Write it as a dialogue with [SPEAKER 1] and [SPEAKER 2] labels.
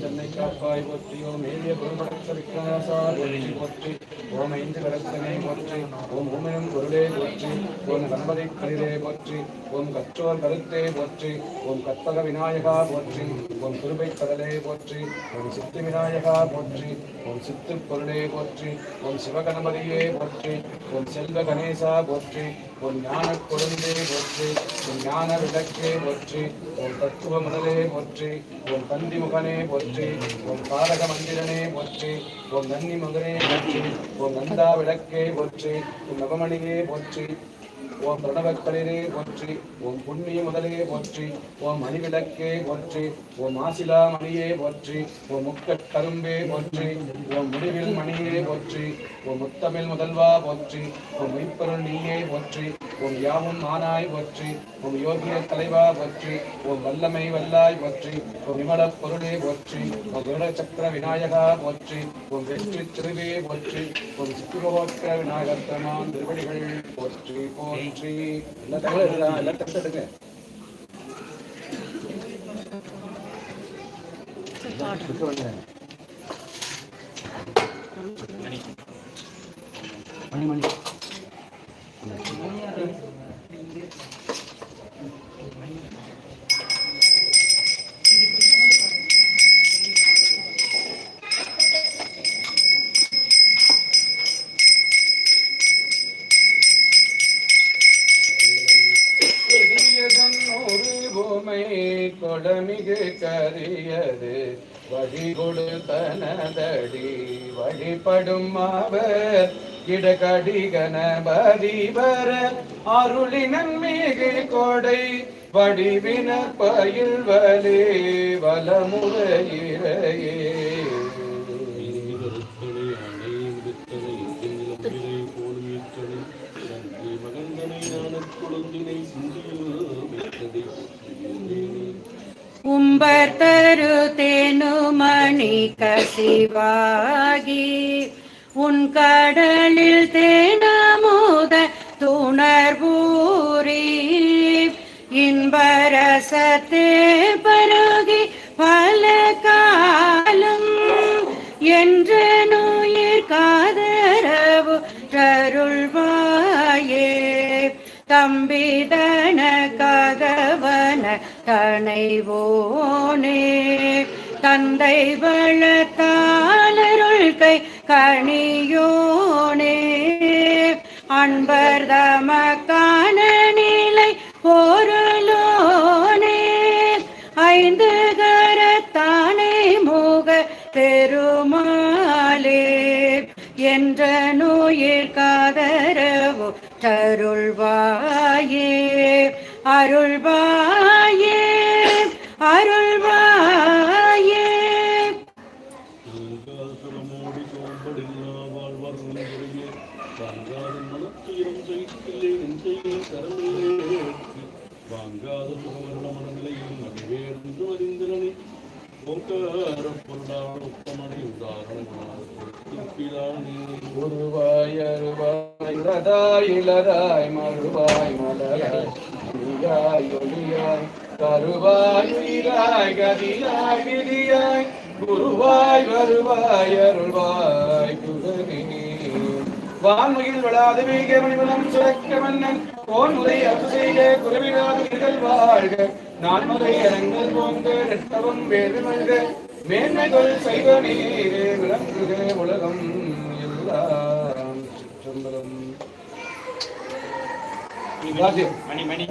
[SPEAKER 1] சென்னை காப்பாய் போற்றி ஓம் ஏரிய குருமடக்க விக்ரமாசா போற்றி போற்றி ஓம் ஐந்து கடத்தனை போற்றி ஓம் ஊமையும் பொருளே போற்றி ஓம் கணபதி கலிரே போற்றி ஓம் கற்றோர் கருத்தே போற்றி ஓம் கற்பக விநாயகா போற்றி ஓம் திருபை கடலே போற்றி ஓம் சித்து விநாயகா போற்றி ஓம் சித்து பொருளே போற்றி ஓம் சிவகணபதியே போற்றி ஓம் செல்வ கணேசா போற்றி உன் ஞான கொழுந்தே ஒற்று உன் ஞான விளக்கே ஒற்று உன் தத்துவ முதலே ஒற்று உன் தந்தி முகனே ஒற்று உன் பாதக மந்திரனே ஒற்று உன் நன்னி முதலே ஒற்று உன் நந்தா விளக்கே ஒற்று உன் நவமணியே ஒற்று ஓம் பிரணவக்களிரே போற்றி ஓம் புண்ணிய முதலே போற்றி ஓம் மணிவிளக்கே ஒற்றி ஓம் ஆசிலா மணியே போற்றி ஓம் முக்கட் கரும்பே ஒற்றி ஓம் முடிவில் மணியே ஒற்றி ஓம் முத்தமிழ் முதல்வா போற்றி ஓம் மெய்ப்பொருள் நீயே போற்றி ஓம் யாவும் ஆனாய் ஒற்றி உன் யோகிய தலைவா ஒற்றி உன் வல்லமை வல்லாய் ஒற்றி ஓம் விமல பொருளே போற்றி ஓம் விருட சக்கர விநாயகா போற்றி உன் வெற்றி திருவே போற்றி ஓம் சித்திரோக்கர விநாயகர் பெருமான் திருவடிகள் போற்றி. போற்றி எடுங்க மணி மணி. கொடமிகு கரியது வழி கொடுத்தனதடி வழிபடும் மாவர் இடகடி கணபதி வர அருளினன் மிகு கொடை வடிவின பயில்வலே வலமுறையிறையே
[SPEAKER 2] உம்பர் தரு தேனுமணி கசிவாகி. உன் கடலில் தேனமுத துணர்வூரி இன்பரசத்தே பருகி பல காலம் என்று நோயிர் காதரவு தருள்வாயே. தம்பிதன கா தனைவோனே தந்தை வளத்தாளருள் கை கணியோனே அன்பர் தமக்கான நிலை பொருளோனே. ஐந்து கரத்தானே முக பெருமாளே. என்ற நோயிற் காதரவோ தருள்வாயே. அருள்வாயே
[SPEAKER 3] சுரமோடி சோம்படில்லா வாழ்வார் நுழையே வாங்காத மனத்துயரம் சகிக்கில்லை நெஞ்சையே கரமில்லை வாங்காத சுகவருட மனநிலையில் நடுவேர்ந்து அறிந்திரனே ஓங்கார பொருளான உத்தமனை உதாரணங்களாக
[SPEAKER 1] உருவாய் அருவாய் ரதாய் இளராய் மறுவாய் மலராய் ஒளியாய் ஒளியாய் கருவாய் கதியாய் விதியாய். குருவாய் வருவாய் அருள்வாய் குருவினி வான்மையில் வளாது வீக மணிமலம் சுரக்க மன்னன். போன் முறை அரசு செய்க குருவினாதீர்கள் வாழ்க. நான் முறை அரங்கல் போங்க நெட்டவம் வேறு மல்க. மேன்மைகள் சைவ நீரே விளங்குக உலகம் எல்லாம். சம்பளம்
[SPEAKER 4] மணி மணி.